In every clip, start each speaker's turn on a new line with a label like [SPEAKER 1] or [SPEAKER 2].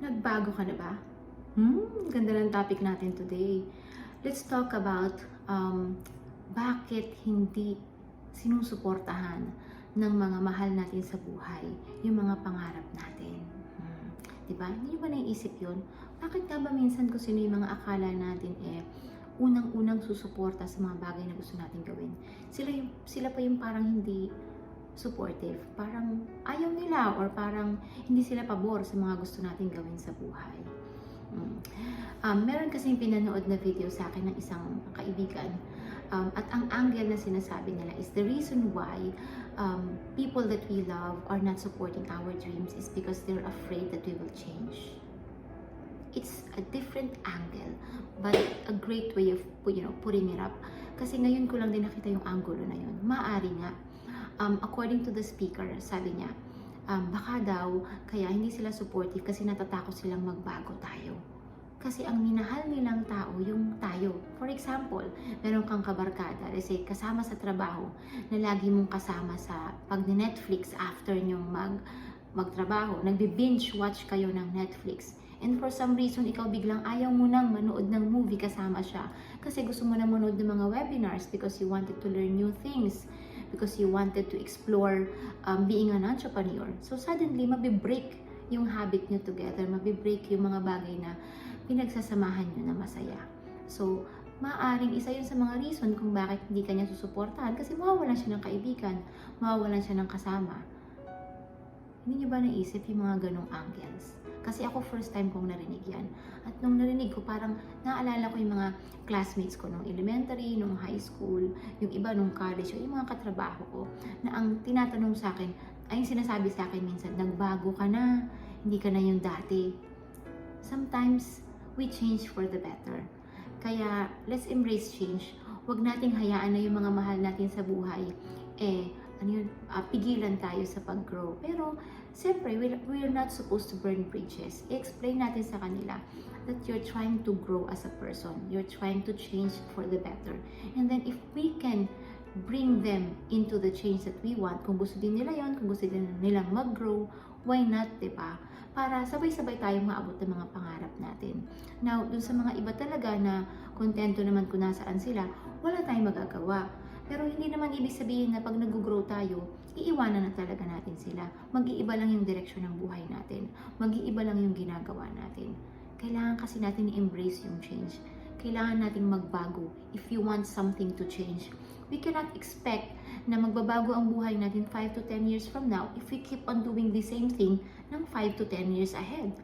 [SPEAKER 1] Nagbago ka na ba? Hmm, ganda ng topic natin today. Let's talk about um, bakit hindi sinusuportahan ng mga mahal natin sa buhay yung mga pangarap natin. Hmm. Diba? Hindi nyo ba naiisip yun? Bakit nga ba minsan kung sino yung mga akala natin eh, unang-unang susuporta sa mga bagay na gusto natin gawin. Sila, yung, sila pa yung parang hindi supportive. Parang ayaw nila or parang hindi sila pabor sa mga gusto natin gawin sa buhay. Mm. Um, meron kasing pinanood na video sa akin ng isang kaibigan um, at ang angle na sinasabi nila is the reason why um, people that we love are not supporting our dreams is because they're afraid that we will change. It's a different angle but a great way of you know putting it up kasi ngayon ko lang din nakita yung angulo na yun. Maari nga um, according to the speaker, sabi niya, um, baka daw kaya hindi sila supportive kasi natatakot silang magbago tayo. Kasi ang minahal nilang tao, yung tayo. For example, meron kang kabarkada, say, kasama sa trabaho, na lagi mong kasama sa pag Netflix after nyong mag, magtrabaho, nagbi-binge watch kayo ng Netflix. And for some reason, ikaw biglang ayaw mo nang manood ng movie kasama siya. Kasi gusto mo na manood ng mga webinars because you wanted to learn new things because you wanted to explore um, being an entrepreneur. So suddenly, mabibreak yung habit nyo together, mabibreak yung mga bagay na pinagsasamahan nyo na masaya. So, maaring isa yun sa mga reason kung bakit hindi kanya susuportahan kasi mawawalan siya ng kaibigan, mawawalan siya ng kasama. Hindi niyo ba naisip yung mga ganong angles? Kasi ako first time kong narinig yan. At nung narinig ko, parang naalala ko yung mga classmates ko nung elementary, nung high school, yung iba nung college, yung mga katrabaho ko, na ang tinatanong sa akin, ay yung sinasabi sa akin minsan, nagbago ka na, hindi ka na yung dati. Sometimes, we change for the better. Kaya, let's embrace change. Huwag nating hayaan na yung mga mahal natin sa buhay, eh, ano yun, ah, pigilan tayo sa pag-grow. Pero, siyempre, we're, we're not supposed to burn bridges. I-explain natin sa kanila that you're trying to grow as a person. You're trying to change for the better. And then, if we can bring them into the change that we want, kung gusto din nila yon, kung gusto din nilang mag-grow, why not, di ba? Para sabay-sabay tayong maabot ng mga pangarap natin. Now, dun sa mga iba talaga na kontento naman kung nasaan sila, wala tayong magagawa. Pero hindi naman ibig sabihin na pag nag-grow tayo, iiwanan na talaga natin sila. Mag-iiba lang yung direksyon ng buhay natin. Mag-iiba lang yung ginagawa natin. Kailangan kasi natin i-embrace yung change. Kailangan nating magbago if you want something to change. We cannot expect na magbabago ang buhay natin 5 to 10 years from now if we keep on doing the same thing ng 5 to 10 years ahead.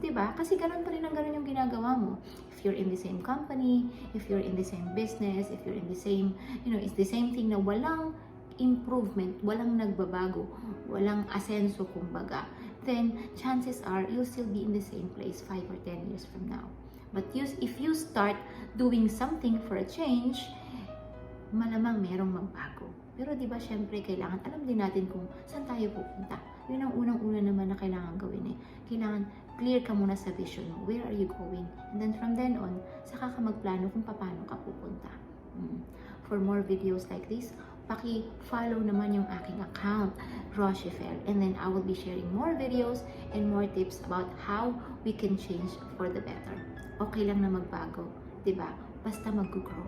[SPEAKER 1] 'Di ba? Kasi ganun pa rin ang ganun yung ginagawa mo. If you're in the same company, if you're in the same business, if you're in the same, you know, it's the same thing na walang improvement, walang nagbabago, walang asenso kumbaga, then chances are you'll still be in the same place 5 or 10 years from now. But you, if you start doing something for a change, malamang merong magbago. Pero di ba syempre kailangan alam din natin kung saan tayo pupunta. Yun ang unang-una naman na kailangan gawin eh. Kailangan clear ka muna sa vision mo. Where are you going? And then from then on, saka ka magplano kung paano ka pupunta. Mm. For more videos like this, paki-follow naman yung aking account, Rochefel. And then I will be sharing more videos and more tips about how we can change for the better. Okay lang na magbago, ba? Basta mag-grow.